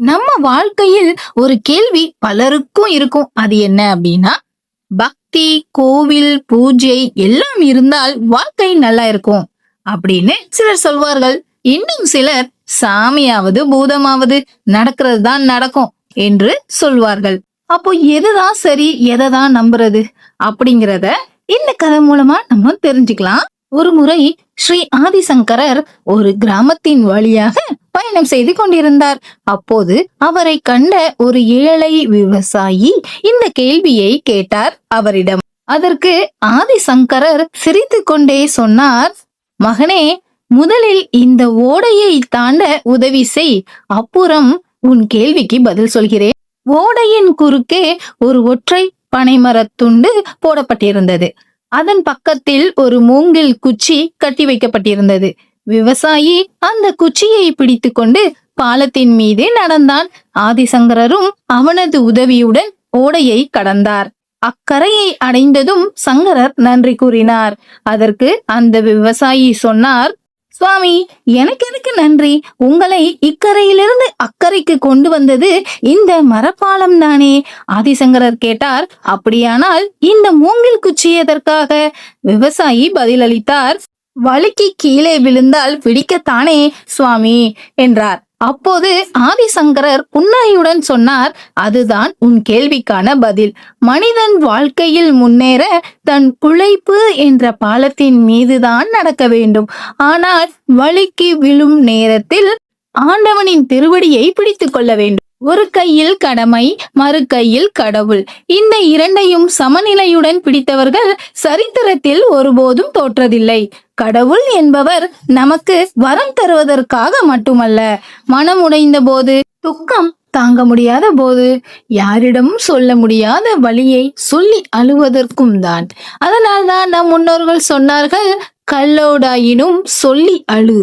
நம்ம வாழ்க்கையில் ஒரு கேள்வி பலருக்கும் இருக்கும். அது என்ன அப்படின்னா பக்தி கோவில் பூஜை எல்லாம் இருந்தால் வாழ்க்கை நல்லா இருக்கும் அப்படின்னு சிலர் சொல்வார்கள். இன்னும் சிலர் சாமியாவது பூதமாவது நடக்கிறது தான் நடக்கும் என்று சொல்வார்கள். அப்போ எதுதான் சரி எதை தான் நம்புறது அப்படிங்கிறத இந்த கதை மூலமா நம்ம தெரிஞ்சுக்கலாம். ஒரு முறை ஸ்ரீ ஆதிசங்கரர் ஒரு கிராமத்தின் வழியாக பயணம் செய்து கொண்டிருந்தார். அப்போது அவரை கண்ட ஒரு ஏழை விவசாயி இந்த கேள்வியை கேட்டார் அவரிடம். அதற்கு ஆதிசங்கரர் சிரித்து கொண்டே சொன்னார் மகனே முதலில் இந்த ஓடையை தாண்ட உதவி செய். அப்புறம் உன் கேள்விக்கு பதில் சொல்கிறேன். ஓடையின் குறுக்கே ஒரு ஒற்றை பனைமரத்துண்டு போடப்பட்டிருந்தது. அதன் பக்கத்தில் ஒரு மூங்கில் குச்சி கட்டி வைக்கப்பட்டிருந்தது. விவசாயி அந்த குச்சியை பிடித்துக்கொண்டு பாலத்தின் மீதே நடந்தான். ஆதிசங்கரரும் அவனது உதவியுடன் ஓடையை கடந்தார். அக்கரையை அடைந்ததும் சங்கரர் நன்றி கூறினார். அதற்கு அந்த விவசாயி சொன்னார் சுவாமி எனக்கு எதுக்கு நன்றி? உங்களை இக்கரையிலிருந்து அக்கறைக்கு கொண்டு வந்தது இந்த மரப்பாலம் தானே? ஆதிசங்கரர் கேட்டார் அப்படியானால் இந்த மூங்கில் குச்சி எதற்காக? விவசாயி பதிலளித்தார் வழுக்கி கீழே விழுந்தால் பிடிக்கத்தானே சுவாமி? என்றார். அப்போது ஆதிசங்கரர் புன்னகையுடன் சொன்னார் அதுதான் உன் கேள்விக்கான பதில். மனிதன் வாழ்க்கையில் முன்னேற தன் உழைப்பு என்ற பாலத்தின் மீதுதான் நடக்க வேண்டும். ஆனால் வழுக்கி விழும் நேரத்தில் ஆண்டவனின் திருவடியை பிடித்துக் கொள்ள வேண்டும். ஒரு கையில் கடமை மறு கையில் கடவுள். இந்த இரண்டையும் சமநிலையுடன் பிடித்தவர்கள் சரித்திரத்தில் ஒருபோதும் தோற்றதில்லை. கடவுள் என்பவர் நமக்கு வரம் தருவதற்காக மட்டுமல்ல மனம் உடைந்த போது துக்கம் தாங்க முடியாத போது யாரிடமும் சொல்ல முடியாத வழியை சொல்லி அழுவதற்கும் தான். அதனால்தான் நம் முன்னோர்கள் சொன்னார்கள் கல்லோடாயினும் சொல்லி அழு.